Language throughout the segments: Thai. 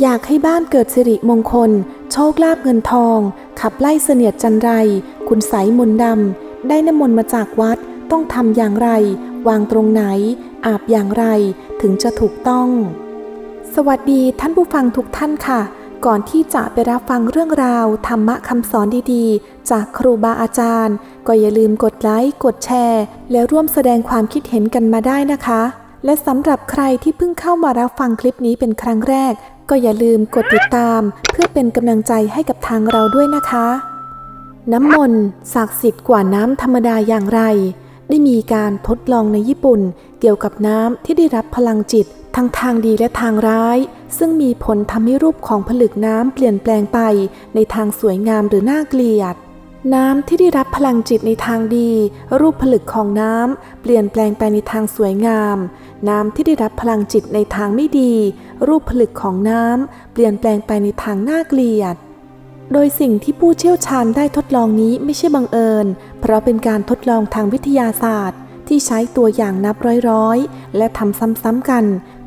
อยากให้บ้านเกิดสิริมงคล โชคลาภเงินทอง ขับไล่เสนียดจันไร คุณใสยมนดำ ได้น้ำมนต์มาจากวัด ต้องทำอย่างไร วางตรงไหน อาบอย่างไร ถึงจะถูกต้อง สวัสดีท่านผู้ฟังทุกท่านค่ะ ก่อนที่จะไปรับฟังเรื่องราว ธรรมะคำสอนดีๆ จากครูบาอาจารย์ ก็อย่าลืมกดไลค์ กดแชร์ แล้วร่วมแสดงความคิดเห็นกันมาได้นะคะและสำหรับใครที่เพิ่งเข้ามารับฟังคลิปนี้เป็นครั้งแรก ก็อย่าลืมกดติดตามเพื่อเป็นกำลังใจให้กับทางเราด้วยนะคะ น้ำมนต์ศักดิ์สิทธิ์กว่าน้ำธรรมดาอย่างไร ได้มีการทดลองในญี่ปุ่น เกี่ยวกับน้ำที่ได้รับพลังจิตทั้งทางดีและทางร้าย ซึ่งมีผลทำให้รูปของผลึกน้ำเปลี่ยนแปลงไปในทางสวยงามหรือน่าเกลียด น้ำที่ได้รับพลังจิตในทางดี รูปผลึกของน้ำเปลี่ยนแปลงไปในทางสวยงาม น้ำที่ได้รับพลังจิตในทางไม่ดี รูปผลึกของน้ำเปลี่ยนแปลงไปในทางน่าเกลียด โดยสิ่งที่ผู้เชี่ยวชาญได้ทดลองนี้ไม่ใช่บังเอิญ เพราะเป็นการทดลองทางวิทยาศาสตร์ ที่ใช้ตัวอย่างนับร้อยๆ และทำซ้ำๆกัน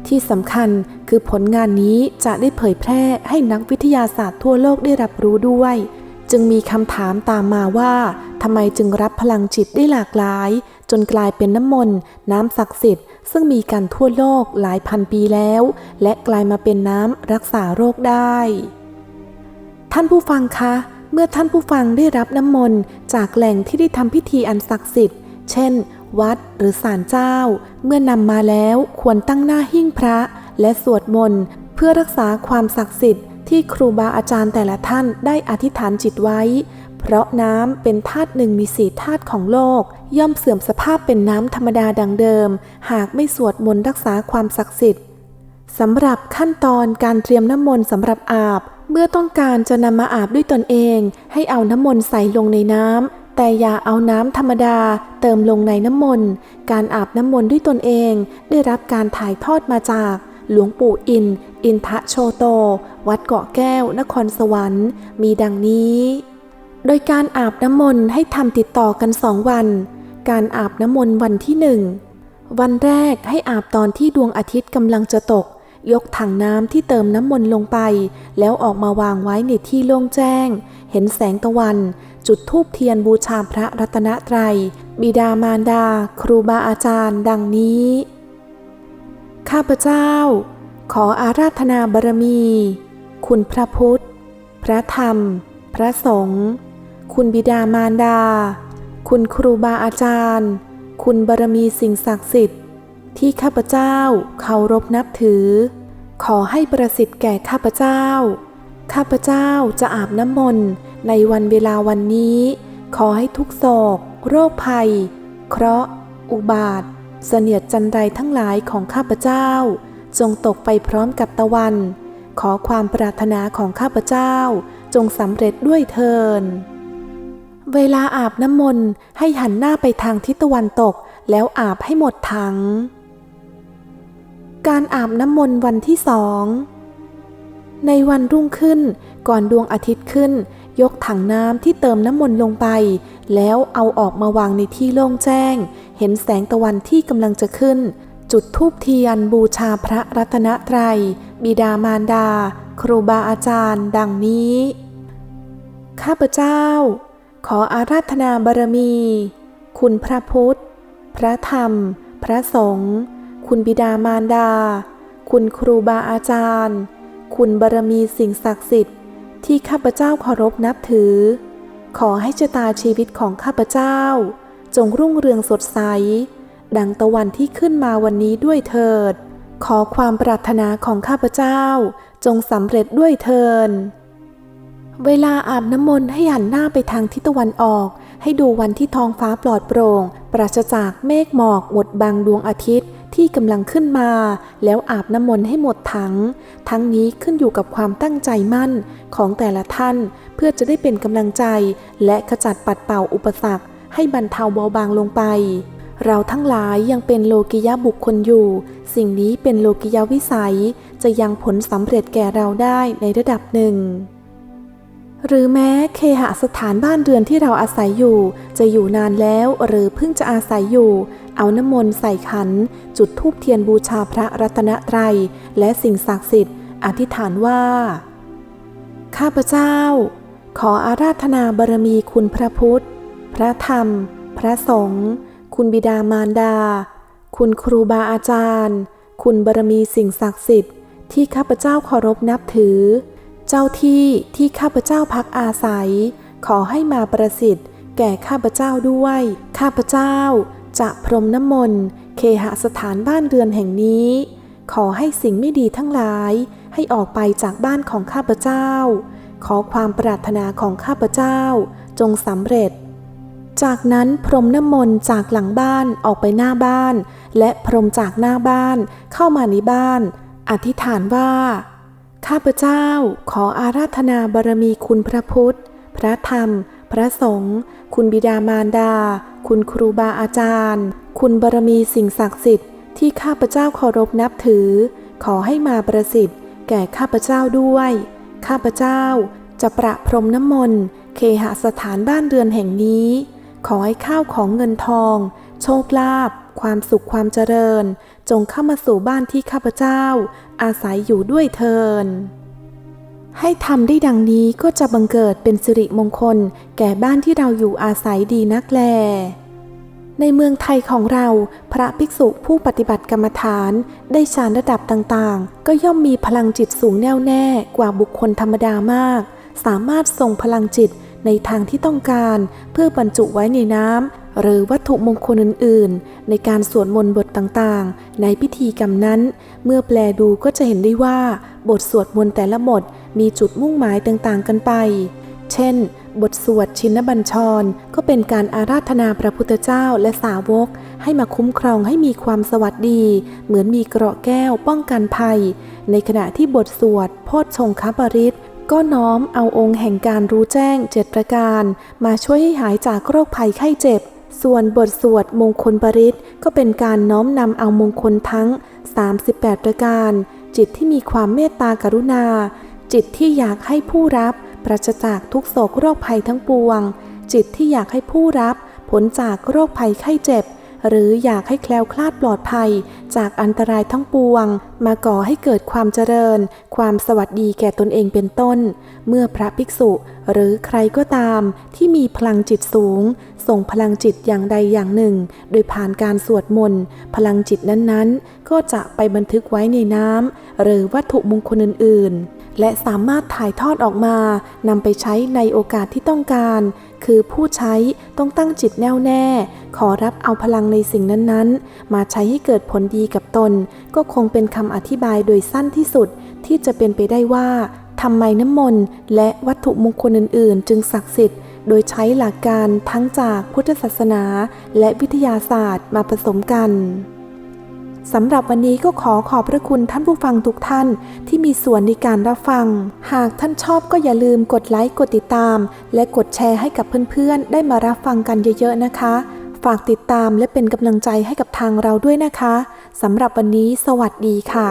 ที่สำคัญคือผลงานนี้จะได้เผยแพร่ให้นักวิทยาศาสตร์ทั่วโลกได้รับรู้ด้วย จึงมีคำถามตามมาว่าทำไมจึงรับพลังจิตได้หลากหลาย จนกลายเป็นน้ำมนต์น้ำศักดิ์สิทธิ์ ซึ่งมีกันทั่วโลกหลายพันปีแล้ว และกลายมาเป็นน้ำรักษาโรคได้ ท่านผู้ฟังคะ เมื่อท่านผู้ฟังได้รับน้ำมนต์จากแหล่งที่ได้ทำพิธีอันศักดิ์สิทธิ์ เช่น วัดหรือศาลเจ้า เมื่อนำมาแล้วควรตั้งหน้าหิ้งพระ และสวดมนต์เพื่อรักษาความศักดิ์สิทธิ์ ที่ครูบาอาจารย์แต่ละท่านได้อธิษฐานจิตไว้ เพราะน้ำเป็นธาตุหนึ่งมีสี่ธาตุของโลก ย่อมเสื่อมสภาพเป็นน้ำธรรมดาดังเดิม หากไม่สวดมนต์รักษาความศักดิ์สิทธิ์สำหรับขั้นตอนการเตรียมน้ำมนต์สำหรับอาบ เมื่อต้องการจะนำมาอาบด้วยตนเอง ให้เอาน้ำมนต์ใส่ลงในน้ำแต่อย่าเอาน้ำธรรมดาเติมลงในน้ำมนต์ การอาบน้ำมนต์ด้วยตนเอง ได้รับการถ่ายทอดมาจาก หลวงปู่อิน อินทะโชโต วัดเกาะแก้ว นครสวรรค์ มีดังนี้ โดยการอาบน้ำมนต์ให้ทำติดต่อกันสองวัน การอาบน้ำมนต์วันที่หนึ่ง วันแรกให้อาบตอนที่ดวงอาทิตย์กำลังจะตก ยกถังน้ำที่เติมน้ำมนต์ลงไป แล้วออกมาวางไว้ในที่โล่งแจ้ง เห็นแสงตะวัน จุดธูปเทียนบูชาพระรัตนตรัย บิดามารดา ครูบาอาจารย์ ดังนี้ ข้าพเจ้า ขออาราธนาบารมี คุณพระพุทธ พระธรรม พระสงฆ์ คุณบิดามารดา คุณครูบาอาจารย์ คุณบารมีสิ่งศักดิ์สิทธิ์ ที่ข้าพเจ้าเคารพนับถือ ขอให้ประสิทธิ์แก่ข้าพเจ้า ข้าพเจ้าจะอาบน้ำมนต์ในวันเวลาวันนี้ ขอให้ทุกโศก โรคภัย เคราะห์ อุบาท เสนียดจันไรทั้งหลายของข้าพเจ้า จงตกไปพร้อมกับตะวัน ขอความปรารถนาของข้าพเจ้า จงสำเร็จด้วยเทิน เวลาอาบน้ำมนต์ให้หันหน้าไปทางทิศตะวันตกแล้วอาบให้หมดถัง การอาบน้ำมนต์วันที่สองในวันรุ่งขึ้นก่อนดวงอาทิตย์ขึ้น ยกถังน้ำที่เติมน้ำมนต์ลงไป แล้วเอาออกมาวางในที่โล่งแจ้ง เห็นแสงตะวันที่กำลังจะขึ้น จุดธูปเทียนบูชาพระรัตนตรัย บิดามารดา ครูบาอาจารย์ ดังนี้ ข้าพเจ้า ขออาราธนาบารมี คุณพระพุทธ พระธรรม พระสงฆ์ คุณบิดามารดา คุณครูบาอาจารย์ คุณบารมีสิ่งศักดิ์สิทธิ์ที่ข้าพเจ้าเคารพนับถือ ขอให้ชะตาชีวิตของข้าพเจ้า จงรุ่งเรืองสดใส ดังตะวันที่ขึ้นมาวันนี้ด้วยเถิด ขอความปรารถนาของข้าพเจ้า จงสำเร็จด้วยเทินเวลาอาบน้ำมนต์ให้หันหน้าไปทางทิศตะวันออก ให้ดูวันที่ท้องฟ้าปลอดโปร่ง ปราศจากเมฆหมอกบดบังดวงอาทิตย์ที่กำลังขึ้นมา แล้วอาบน้ำมนต์ให้หมดถัง ทั้งนี้ขึ้นอยู่กับความตั้งใจมั่นของแต่ละท่าน เพื่อจะได้เป็นกำลังใจและขจัดปัดเป่าอุปสรรค ให้บรรเทาเบาบางลงไป เราทั้งหลายยังเป็นโลกิยะบุคคลอยู่ สิ่งนี้เป็นโลกิยะวิสัย จะยังผลสำเร็จแก่เราได้ในระดับหนึ่ง หรือแม้เคหสถานบ้านเรือนที่เราอาศัยอยู่ จะอยู่นานแล้วหรือเพิ่งจะอาศัยอยู่ เอาน้ำมนต์ใส่ขัน จุดธูปเทียนบูชาพระรัตนตรัย และสิ่งศักดิ์สิทธิ์ อธิษฐานว่า ข้าพเจ้าขออาราธนาบารมีคุณพระพุทธ พระธรรม พระสงฆ์คุณบิดามารดา คุณครูบาอาจารย์ คุณบารมีสิ่งศักดิ์สิทธิ์ที่ข้าพเจ้าเคารพนับถือ เจ้าที่ที่ข้าพเจ้าพักอาศัย ขอให้มาประสิทธิ์ แก่ข้าพเจ้าด้วย ข้าพเจ้าจะพรมน้ำมนต์เคหสถานบ้านเรือนแห่งนี้ ขอให้สิ่งไม่ดีทั้งหลาย ให้ออกไปจากบ้านของข้าพเจ้า ขอความปรารถนาของข้าพเจ้า จงสำเร็จ จากนั้นพรมน้ำมนต์จากหลังบ้านออกไปหน้าบ้าน และพรมจากหน้าบ้านเข้ามาในบ้าน อธิษฐานว่า ข้าพเจ้าขออาราธนาบารมีคุณพระพุทธ พระธรรม พระสงฆ์คุณบิดามารดา คุณครูบาอาจารย์ คุณบารมีสิ่งศักดิ์สิทธิ์ที่ข้าพเจ้าเคารพนับถือ ขอให้มาประสิทธิ์แก่ข้าพเจ้าด้วย ข้าพเจ้าจะประพรมน้ำมนต์เคหสถานบ้านเรือนแห่งนี้ ขอให้ข้าวของเงินทอง โชคลาภความสุขความเจริญ จงเข้ามาสู่บ้านที่ข้าพเจ้า อาศัยอยู่ด้วยเทินให้ทำได้ดังนี้ก็จะบังเกิดเป็นสิริมงคล แก่บ้านที่เราอยู่อาศัยดีนักแล ในเมืองไทยของเราพระภิกษุผู้ปฏิบัติกรรมฐานได้ฌานระดับต่างๆ ก็ย่อมมีพลังจิตสูงแน่วแน่กว่าบุคคลธรรมดามาก สามารถส่งพลังจิต ในทางที่ต้องการเพื่อบรรจุไว้ในน้ำหรือวัตถุมงคลอื่นๆ ในการสวดมนต์บทต่างๆ ในพิธีกรรมนั้น เมื่อแปลดูก็จะเห็นได้ว่า บทสวดมนต์แต่ละบทมีจุดมุ่งหมายต่างๆ กันไป เช่น บทสวดชินบัญชร ก็เป็นการอาราธนาพระพุทธเจ้าและสาวก ให้มาคุ้มครองให้มีความสวัสดี เหมือนมีเกราะแก้วป้องกันภัย ในขณะที่บทสวดโพชฌงคปริต ก็น้อมเอาองค์แห่งการรู้แจ้งเจ็ดประการ มาช่วยให้หายจากโรคภัยไข้เจ็บ ส่วนบทสวดมงคลปริตก็เป็นการน้อมนำเอามงคลทั้ง 38 ประการ จิตที่มีความเมตตากรุณา จิตที่อยากให้ผู้รับปราศจากทุกโศกโรคภัยทั้งปวง จิตที่อยากให้ผู้รับผลจากโรคภัยไข้เจ็บ หรืออยากให้แคล้วคลาดปลอดภัย จากอันตรายทั้งปวง มาก่อให้เกิดความเจริญ ความสวัสดีแก่ตนเองเป็นต้น เมื่อพระภิกษุหรือใครก็ตามที่มีพลังจิตสูง ส่งพลังจิตอย่างใดอย่างหนึ่ง โดยผ่านการสวดมนต์พลังจิตนั้นๆ ก็จะไปบันทึกไว้ในน้ำหรือวัตถุมงคลอื่นๆ และสามารถถ่ายทอดออกมานำไปใช้ในโอกาสที่ต้องการ คือผู้ใช้ต้องตั้งจิตแน่วแน่ ขอรับเอาพลังในสิ่งนั้นๆ มาใช้ให้เกิดผลดีกับตน ก็คงเป็นคำอธิบายโดยสั้นที่สุด ที่จะเป็นไปได้ว่าทำไมน้ำมนต์และวัตถุมงคลอื่น ๆ จึงศักดิ์สิทธิ์ โดยใช้หลักการทั้งจากพุทธศาสนา และวิทยาศาสตร์มาผสมกัน สำหรับวันนี้ก็ขอขอบพระคุณท่านผู้ฟังทุกท่านที่มีส่วนในการรับฟัง หากท่านชอบก็อย่าลืมกดไลค์กดติดตาม และกดแชร์ให้กับเพื่อนๆ ได้มารับฟังกันเยอะๆนะคะ ฝากติดตามและเป็นกำลังใจให้กับทางเราด้วยนะคะสำหรับวันนี้ สวัสดีค่ะ